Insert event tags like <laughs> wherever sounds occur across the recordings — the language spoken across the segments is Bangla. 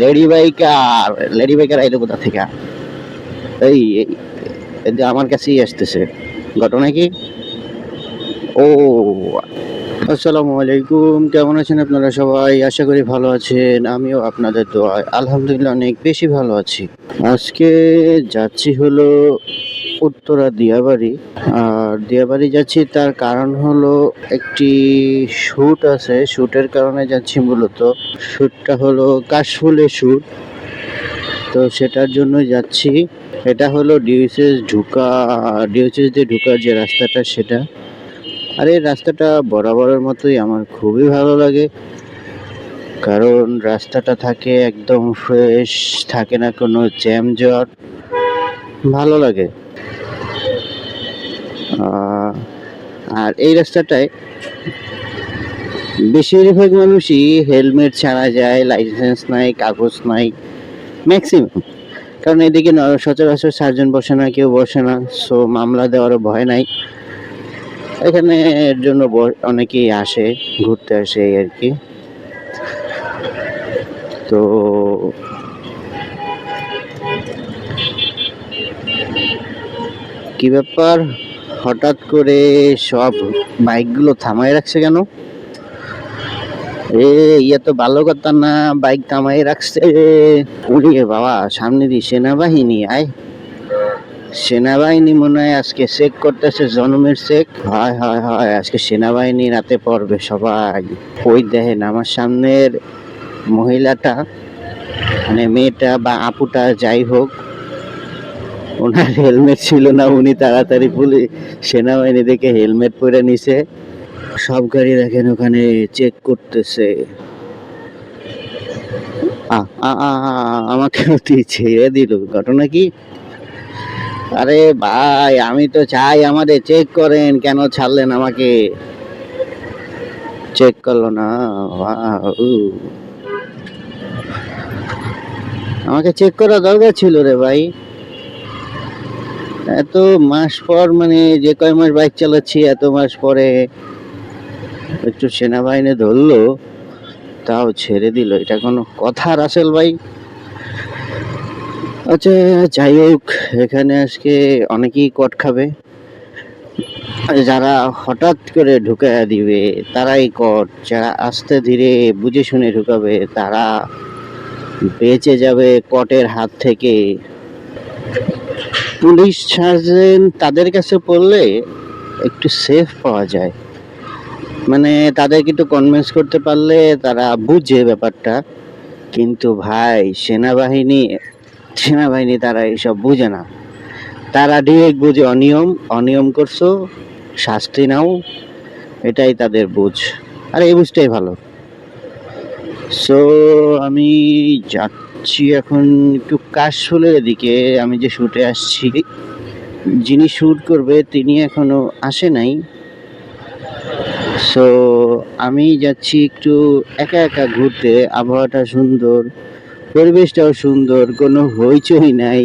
লেডি বাইকার লেডি বাইকার আইলো কোথা থেকে? এই আমার কাছেই আসতেছে। ঘটনা কি? ও আসসালামু আলাইকুম কেমন আছেন আপনারা সবাই? আশা করি ভালো আছেন, আমিও আপনাদের দোয়ায় আলহামদুলিল্লাহ অনেক বেশি ভালো আছি। আজকে যাচ্ছি হলো উত্তরা দিয়াবাড়ি। আর দিয়াবাড়ি যাচ্ছি, তার কারণ হলো একটি শ্যুট আছে। শ্যুটের কারণে যাচ্ছি মূলত। শ্যুটটা হলো কাশফুলের শ্যুট তো সেটার জন্য যাচ্ছি। এটা হলো ডিউসেস ঢুকা ডিউসেস দিয়ে ঢুকার যে রাস্তাটা, সেটা। আর এই রাস্তাটা বরাবরের মতোই আমার খুবই ভালো লাগে। কারণ রাস্তাটা থাকে একদম ফ্রেশ থাকে না কোনো জ্যাম জট ভালো লাগে। আর এই রাস্তাটায় বেশিরভাগ মানুষই হেলমেট ছাড়া যায় লাইসেন্স নাই, কাগজ নাই ম্যাক্সিমাম কারণ এদিকে সচরাচর সার্জন বসে না, কেউ বসে না সো মামলা দেওয়ারও ভয় নাই। এখানে এর জন্য অনেকেই আসে, ঘুরতে আসে আর কি। তো কি ব্যাপার? হঠাৎ করে সব বাইকগুলো থামায় রাখছে কেন? এ ইয়ে তো ভালো কথা না, বাইক থামাই রাখছে। উড়িয়ে বাবা, সামনে দিয়ে সেনাবাহিনী, আয়। সেনাবাহিনী মনে হয় আজকে চেক করতেছে, জনমের চেক হয় হয় হয়, আজকে সেনাবাহিনী রাতে পড়বে সবাই। ওই দেখেন আমার সামনের মহিলাটা মানে মেয়েটা বা আপুটা যাই হোক ওনার হেলমেট ছিল না উনি তাড়াতাড়ি পুলি সেনাবাহিনী দেখে হেলমেট পরে নিছে। সব গাড়ি দেখেন ওখানে চেক করতেছে। আ, আ, আ, আ, আমাকে অতি ছেড়ে দিল। ঘটনা কি? আরে ভাই আমি তো চাই আমাদের চেক করেন কেন ছাড়লেন আমাকে? চেক করল না। আমাকে চেক করা দরকার ছিল রে ভাই। এত মাস পর মানে যে কয় মাস বাইক চালাচ্ছি, এত মাস পরে একটু সেনাবাহিনী ধরলো, তাও ছেড়ে দিল। এটা কোনো কথা, রাসেল ভাই? আচ্ছা যাই হোক, এখানে আজকে অনেকেই কট খাবে। যারা হঠাৎ করে ঢুকায়া দিবে, তারাই কট। যারা আস্তে ধীরে বুঝে শুনে ঢুকাবে, তারা বেঁচে যাবে কটের হাত থেকে। পুলিশ সার্জেন্ট তাদের কাছে পড়লে একটু সেফ পাওয়া যায়। মানে তাদেরকে একটু কনভিন্স করতে পারলে তারা বুঝে ব্যাপারটা। কিন্তু ভাই, সেনাবাহিনী সেনাবাহিনী তারা এইসব বুঝে না। তারা ডিরেক্ট বুঝে অনিয়ম অনিয়ম করছ, শাস্তি নাও, এটাই তাদের বুঝ। আর, এই বুঝটাই ভালো। সো আমি যাচ্ছি এখন একটু কাশফুলের দিকে আমি যে শুটে আসছি, যিনি শ্যুট করবে তিনি এখনও আসে নাই। সো আমি যাচ্ছি একটু একা একা ঘুরতে। আবহাওয়াটা সুন্দর, পরিবেশটাও সুন্দর, কোনো হইচই নাই।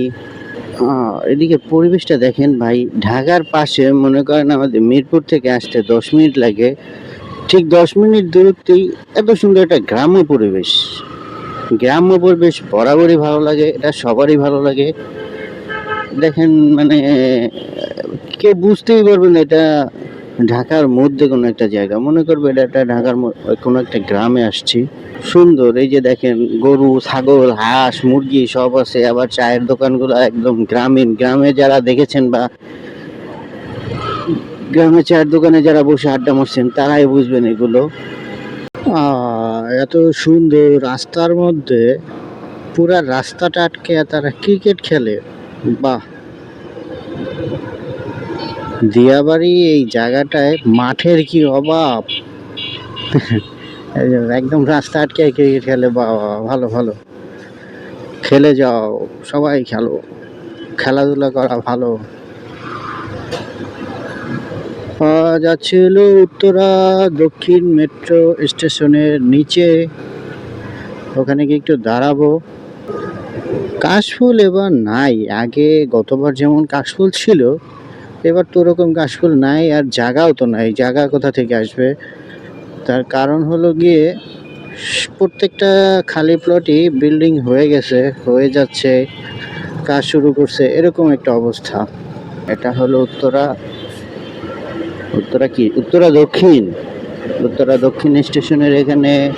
এদিকে পরিবেশটা দেখেন ভাই, ঢাকার পাশে মনে করেন আমাদের মিরপুর থেকে আসতে দশ মিনিট লাগে। ঠিক দশ মিনিট দূরত্বেই এত সুন্দর একটা গ্রাম্য পরিবেশ। গ্রাম্য পরিবেশ বরাবরই ভালো লাগে, এটা সবারই ভালো লাগে। দেখেন মানে কেউ বুঝতেই পারবে না, এটা ঢাকার মধ্যে কোনো একটা জায়গা। মনে করবে এটা একটা ঢাকার কোনো একটা গ্রামে আসছি। সুন্দর, এই যে দেখেন, গরু, ছাগল, হাঁস, মুরগি সব আছে, আবার চায়ের দোকানগুলো একদম গ্রামীণ। গ্রামে যারা দেখেছেন বা গ্রামে চায়ের দোকানে যারা বসে আড্ডা মারছেন, তারাই বুঝবেন এগুলো। এত সুন্দর রাস্তার মধ্যে পুরা রাস্তাটা আটকে, তারা ক্রিকেট খেলে। বাহ। দিয়াবাড়ি এই জায়গাটায় মাঠের কি অভাব? <laughs> একদম রাস্তা আটকে ক্রিকেট খেলে বাবা ভালো ভালো। খেলে যাও, সবাই খেলো। খেলাধুলা করা ভালো। যাচ্ছে হলো উত্তরা দক্ষিণ মেট্রো স্টেশনের নিচে। ওখানে কি একটু দাঁড়াবো। কাশফুল এবার নাই। আগে গতবার যেমন কাশফুল ছিল, এবার তো ওরকম কাশফুল নাই আর জায়গাও তো নাই। জায়গা কোথা থেকে আসবে? তার কারণ হলো গিয়ে প্রত্যেকটা খালি প্লটই বিল্ডিং হয়ে গেছে, হয়ে যাচ্ছে, কাজ শুরু করছে, এরকম একটা অবস্থা। এটা হলো উত্তরা। উত্তরা কি? উত্তরা দক্ষিণ। উত্তরা দক্ষিণ স্টেশনের এখানে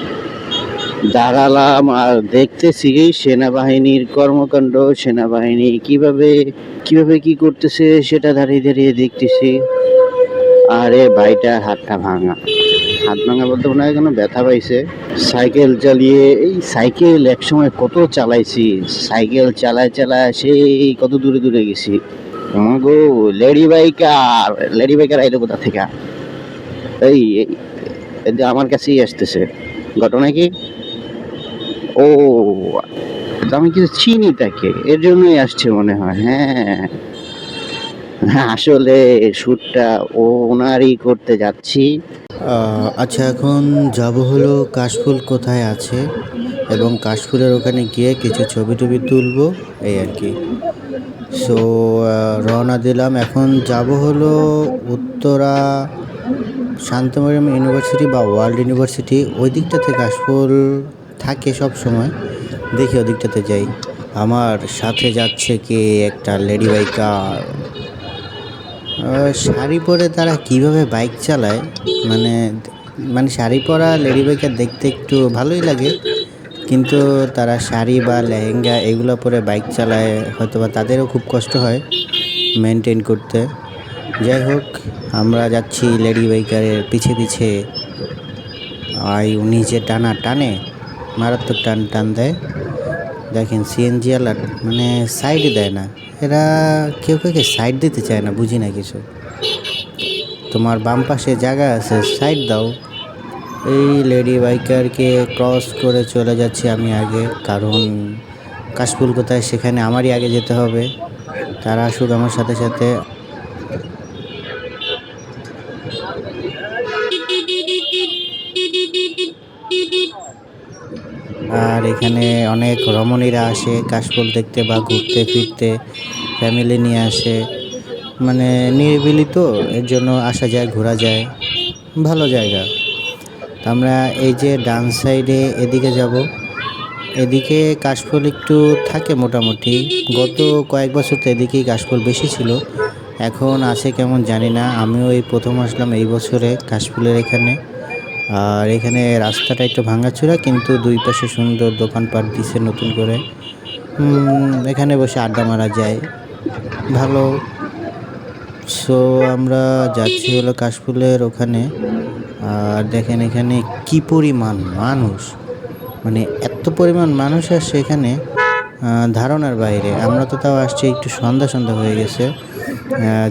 দাঁড়ালাম আর দেখতেছি সেনাবাহিনীর কর্মকাণ্ড, সেনাবাহিনী কীভাবে কীভাবে কি করতেছে সেটা দাঁড়িয়ে দাঁড়িয়ে দেখতেছি। আরে ভাইটা হাতটা ভাঙা। হাত ভাঙা বলতে মনে হয় কোনো ব্যথা পাইছে। সাইকেল চালিয়ে, এই সাইকেল একসময় কত চালাইছি? সাইকেল চালায় চালায় সেই কত দূরে দূরে গেছি। গো লেডি বাইকার লেডি বাইকার আইলো কোথা থেকে? এই আমার কাছেই আসতেছে। ঘটনা কি? ও, আমি কিছু চিনি তাকে, এর জন্যই আসছে মনে হয় হ্যাঁ। আসলে শ্যুটটা ওনারই করতে যাচ্ছি। আচ্ছা এখন যাব হলো কাশফুল কোথায় আছে, এবং কাশফুলের ওখানে গিয়ে কিছু ছবি টবি তুলবো, এই আর কি। সো রওনা দিলাম। এখন যাব হলো উত্তরা শান্তমরিয়াম ইউনিভার্সিটি বা ওয়ার্ল্ড ইউনিভার্সিটি ওই দিকটাতে কাশফুল থাকে সব সময়। দেখি ওই দিকটাতে যাই। আমার সাথে যাচ্ছে কি? একটা লেডি বাইকার। শাড়ি পরে তারা কীভাবে বাইক চালায়? মানে মানে শাড়ি পরা লেডি বাইকার দেখতে একটু ভালোই লাগে। কিন্তু তারা শাড়ি বা লেহেঙ্গা এগুলো পরে বাইক চালায় হয়তো বা তাদেরও খুব কষ্ট হয় মেনটেন করতে। যাই হোক, আমরা যাচ্ছি লেডি বাইকারের পিছে পিছে। আর উনি যে টানা টানে, মারাত্মক টান টান দেয়। দেখেন সিএনজি আলার মানে সাইড দেয় না। এরা কেউ কেউ সাইড দিতে চায় না, বুঝি না কিছু। তোমার বাম পাশে জায়গা আছে সাইড দাও। এই লেডি বাইকারকে ক্রস করে চলে যাচ্ছি আমি আগে, কারণ কাশফুল কোথায়? সেখানে আমারই আগে যেতে হবে। তারা আসুক আমার সাথে সাথে। আর এখানে অনেক রমণীরা আসে, কাশফুল দেখতে বা ঘুরতে ফিরতে, ফ্যামিলি নিয়ে আসে। মানে নিরিবিলি তো, এর জন্য আসা যায়, ঘোরা যায়। ভালো জায়গা। আমরা এই যে ডান সাইডে এদিকে যাব। এদিকে কাশফুল একটু থাকে মোটামুটি। গত কয়েক বছর তো এদিকেই কাশফুল বেশি ছিল। এখন আছে কেমন জানি না। আমিও এই প্রথম আসলাম এই বছরে কাশফুলের এখানে। আর এখানে রাস্তাটা একটু ভাঙাচোরা, কিন্তু দুই পাশে সুন্দর দোকানপাট দিছে নতুন করে। এখানে বসে আড্ডা মারা যায়। ভালো। সো আমরা যাচ্ছি হলো কাশফুলের ওখানে। আর দেখেন এখানে কি পরিমাণ মানুষ। মানে এত পরিমাণ মানুষ আসছে এখানে ধারণার বাইরে। আমরা তো তাও আসছি একটু সন্ধ্যা সন্ধ্যা হয়ে গেছে।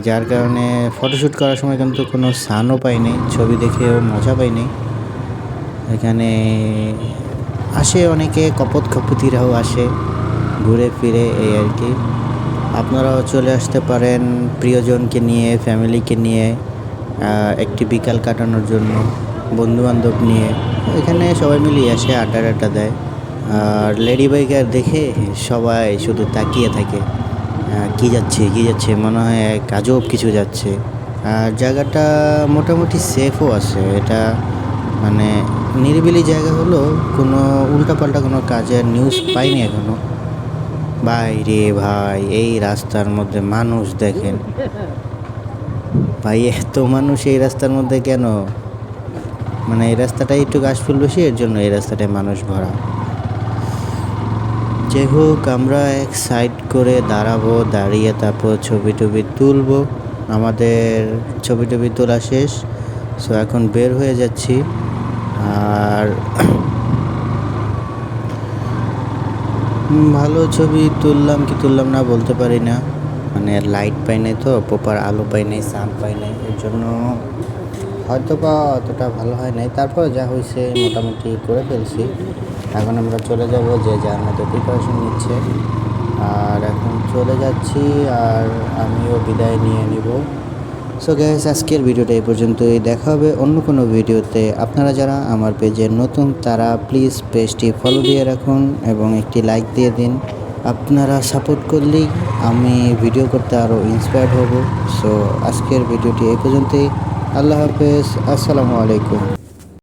যার কারণে ফটোশ্যুট করার সময় কিন্তু কোনো সানও পাইনি, ছবি দেখেও মজা পাইনি। এখানে আসে অনেকে, কপত কপতিরাও আসে ঘুরে ফিরে এই আর কি। আপনারাও চলে আসতে পারেন প্রিয়জনকে নিয়ে ফ্যামিলিকে নিয়ে। একটি বিকাল কাটানোর জন্য বন্ধুবান্ধব নিয়ে এখানে সবাই মিলিয়ে আসে, আড্ডা আড্ডা দেয়। আর লেডি বাইকার দেখে সবাই শুধু তাকিয়ে থাকে কি যাচ্ছে কি যাচ্ছে, মনে হয় এক আজব কিছু যাচ্ছে। আর জায়গাটা মোটামুটি সেফও আছে, এটা মানে নিরিবিলি জায়গা হলো কোনো উল্টাপাল্টা কোনো কাজের নিউজ পাইনি এখনও। ভাই রে ভাই, এই রাস্তার মধ্যে মানুষ দেখেন। ভাই, এত মানুষ এই রাস্তার মধ্যে কেন? মানে এই রাস্তাটাই একটু গাছফুল বেশি, এর জন্য এই রাস্তাটায় মানুষ ভরা। যাই হোক, আমরা এক সাইড করে দাঁড়াবো, দাঁড়িয়ে তারপর ছবি টবি তুলবো। আমাদের ছবি টবি তোলা শেষ। সো এখন বের হয়ে যাচ্ছি। আর ভালো ছবি তুললাম কি তুললাম না বলতে পারি না। মানে লাইট পাই নাই তো প্রপার আলো পাই নাই সান পাই নাই, এর জন্য হয়তো বা অতটা ভালো হয় নাই। তারপর যা হয়েছে মোটামুটি করে ফেলছি। এখন আমরা চলে যাব যে যার মতো প্রিপারেশন নিচ্ছে। আর এখন চলে যাচ্ছি আর আমিও বিদায় নিয়ে নিব। সো গ্যাস আজকের ভিডিওটা এই পর্যন্তই। দেখা হবে অন্য কোনো ভিডিওতে। আপনারা যারা আমার পেজে নতুন, তারা প্লিজ পেজটি ফলো দিয়ে রাখুন এবং একটি লাইক দিয়ে দিন। আপনারা সাপোর্ট করলেই আমি ভিডিও করতে আরও ইন্সপায়ার্ড হব। সো আজকের ভিডিওটি এই পর্যন্তই। আল্লাহ হাফেজ। আসসালামু আলাইকুম।